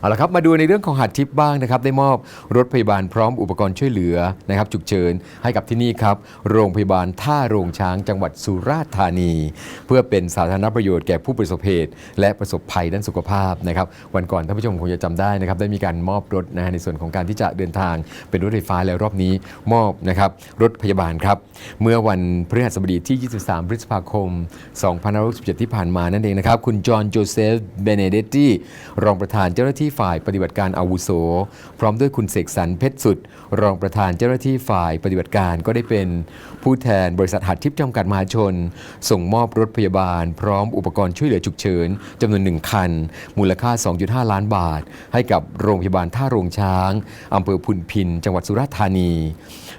เอาละครับมาดูในเรื่องของหัดทิปบ้างนะครับได้มอบรถพยาบาลพร้อมอุปกรณ์ช่วยเหลือนะครับฉุกเฉินให้กับที่นี่ครับโรงพยาบาลท่าโรงช้างจังหวัดสุราษฎร์ธานี เพื่อเป็นสาธารณประโยชน์แก่ผู้ประสบเหตุ และประสบภัยด้านสุขภาพนะครับวันก่อนท่านผู้ชมคงจะจำได้นะครับได้มีการมอบรถนะฮะในส่วนของการที่จะเดินทางเป็นรถไฟฟ้าแล้วรอบนี้มอบนะครับรถพยาบาลครับเมื่อวันพฤหัสบดีที่ 23 พฤษภาคม 2567 ที่ผ่านมานั่นเองนะครับคุณจอห์นโจเซฟเบเนเดตตีรองประธานเจ้าหน้าที่ที่ฝ่ายปฏิบัติการอาวุโส พร้อมด้วยคุณเสกสรรเพชรสุด รองประธานเจ้าหน้าที่ฝ่ายปฏิบัติการก็ได้เป็น ผู้แทนบริษัทหัดทิพย์จำกัดมหาชน ส่งมอบรถพยาบาล พร้อมอุปกรณ์ช่วยเหลือฉุกเฉินจำนวนหนึ่งคัน มูลค่า 2.5 ล้านบาท ให้กับโรงพยาบาลท่าโรงช้างอำเภอพุนพิน จังหวัดสุราษฎร์ธานี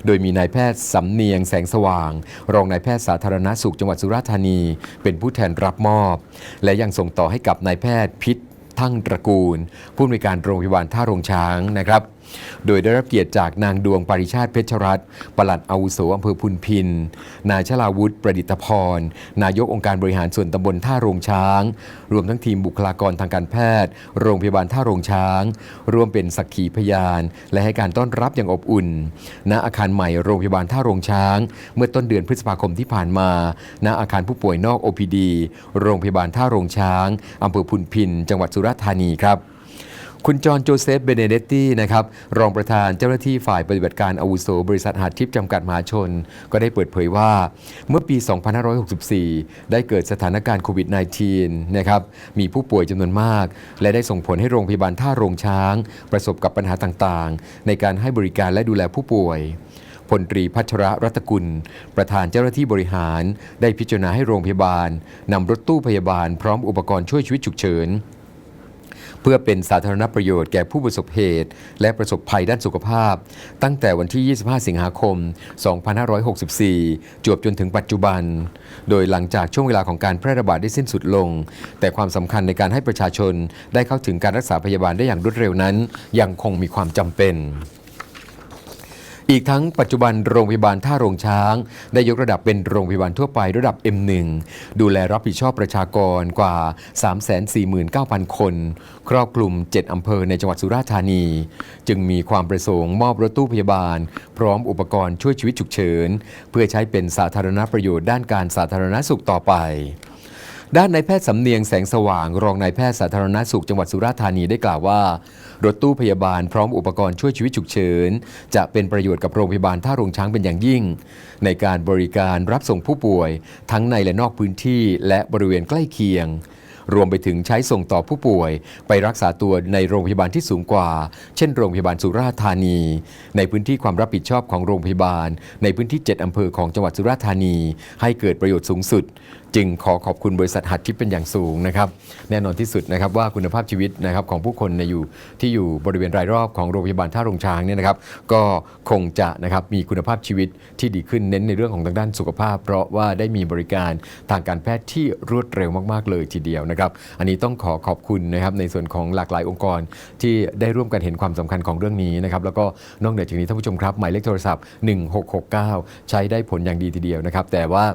โดยมีนายแพทย์สำเนียงแสงสว่าง รองนายแพทย์สาธารณสุขจังหวัดสุราษฎร์ธานี เป็นผู้แทนรับมอบ และยังส่งต่อให้กับนายแพทย์พิษ ทั้งตระกูล ผู้อำนวยการโรงพยาบาลท่าโรงช้างนะครับ โดยได้รับเกียรติจากนางดวงปริชาติเพชรรัตน์ปลัดอาวุโสอำเภอพุนพิน นายชลาวุฒิประดิษฐพร นายกองค์การบริหารส่วนตำบลท่าโรงช้าง รวมทั้งทีมบุคลากรทางการแพทย์ โรงพยาบาลท่าโรงช้าง ร่วมเป็นสักขีพยาน และให้การต้อนรับอย่างอบอุ่น ณอาคารใหม่โรงพยาบาลท่าโรงช้าง เมื่อต้นเดือนพฤษภาคมที่ผ่านมา ณอาคารผู้ป่วยนอก OPD โรงพยาบาลท่าโรงช้างอำเภอพุนพิน จังหวัดสุราษฎร์ธานีครับ คุณจอห์นโจเซฟเบเนเดตตี้นะครับรองประธานเจ้าหน้าที่ฝ่ายปฏิบัติการอาวุโสบริษัทหาดทิพย์จำกัดมหาชน ก็ได้เปิดเผยว่า เมื่อปี 2564 ได้เกิดสถานการณ์โควิด -19 นะครับมีผู้ป่วยจำนวนมาก และได้ส่งผลให้โรงพยาบาลท่าโรงช้าง ประสบกับปัญหาต่างๆ ในการให้บริการและดูแลผู้ป่วยพลตรีพัชระรัตกุล ประธานเจ้าหน้าที่บริหาร ได้พิจารณาให้โรงพยาบาลนำรถตู้พยาบาลพร้อมอุปกรณ์ช่วยชีวิตฉุกเฉิน เพื่อเป็นสาธารณประโยชน์แก่ผู้ประสบเหตุ และประสบภัยด้านสุขภาพ ตั้งแต่วันที่ 25 สิงหาคม 2564 จวบจนถึงปัจจุบัน โดยหลังจากช่วงเวลาของการแพร่ระบาดได้สิ้นสุดลง แต่ความสำคัญในการให้ประชาชนได้เข้าถึงการรักษาพยาบาลได้อย่างรวดเร็วนั้น ยังคงมีความจำเป็น อีกทั้งปัจจุบันโรงพยาบาลท่าโรงช้าง ได้ยกระดับเป็นโรงพยาบาลทั่วไประดับ M1 ดูแลรับผิดชอบประชากรกว่า 349,000 คน ครอบคลุม 7 อำเภอในจังหวัดสุราษฎร์ธานี จึงมีความประสงค์มอบรถตู้พยาบาล พร้อมอุปกรณ์ช่วยชีวิตฉุกเฉิน เพื่อใช้เป็นสาธารณประโยชน์ด้านการสาธารณสุขต่อไป ด้านนายแพทย์สำเนียงแสงสว่าง รองนายแพทย์สาธารณสุขจังหวัดสุราษฎร์ธานีได้กล่าวว่า รถตู้พยาบาลพร้อมอุปกรณ์ช่วยชีวิตฉุกเฉิน จะเป็นประโยชน์กับโรงพยาบาลท่าโรงช้างเป็นอย่างยิ่ง ในการบริการรับส่งผู้ป่วย ทั้งในและนอกพื้นที่และบริเวณใกล้เคียง รวมไปถึงใช้ส่งต่อผู้ป่วย ไปรักษาตัวในโรงพยาบาลที่สูงกว่า เช่น โรงพยาบาลสุราษฎร์ธานี ในพื้นที่ความรับผิดชอบของโรงพยาบาล ในพื้นที่ 7 อำเภอของจังหวัดสุราษฎร์ธานี ให้เกิดประโยชน์สูงสุด จึงขอขอบคุณบริษัทหัดทิพย์เป็นอย่างสูงนะครับ แน่นอนที่สุดนะครับว่าคุณภาพชีวิตนะครับของผู้คนในอยู่ที่อยู่บริเวณรายรอบของโรงพยาบาลท่าโรงช้างเนี่ยนะครับ ก็คงจะนะครับมีคุณภาพชีวิตที่ดีขึ้นเน้นในเรื่องของทางด้านสุขภาพ เพราะว่าได้มีบริการทางการแพทย์ที่รวดเร็วมากๆเลยทีเดียวนะครับ อันนี้ต้องขอขอบคุณนะครับในส่วนของหลากหลายองค์กร ที่ได้ร่วมกันเห็นความสำคัญของเรื่องนี้นะครับแล้วก็นอกเหนือจากนี้ท่านผู้ชมครับหมายเลขโทรศัพท์ 1669 ใช้ได้ผลอย่างดีทีเดียวนะครับ แต่ว่า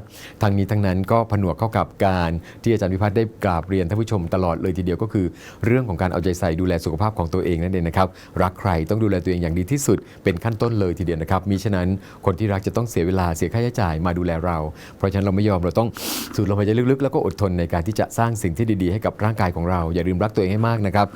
ทางนี้ทั้งนั้นก็ผนวกเข้ากับการที่อาจารย์วิพัฒน์ได้กราบเรียนท่านผู้ชมตลอดเลยทีเดียวก็คือ เรื่องของการเอาใจใส่ดูแลสุขภาพของตัวเองนั่นเองนะครับรักใครต้องดูแลตัวเองอย่างดีที่สุด เป็นขั้นต้นเลยทีเดียวนะครับมิฉะนั้นคนที่รักจะต้องเสียเวลาเสียค่าใช้จ่ายมาดูแลเรา เพราะฉะนั้นเราไม่ยอมเราต้องสูดลมหายใจลึกๆ แล้วก็อดทนในการที่จะสร้างสิ่งที่ดีๆ ให้กับร่างกายของเรา อย่าลืมรักตัวเองให้มากนะครับ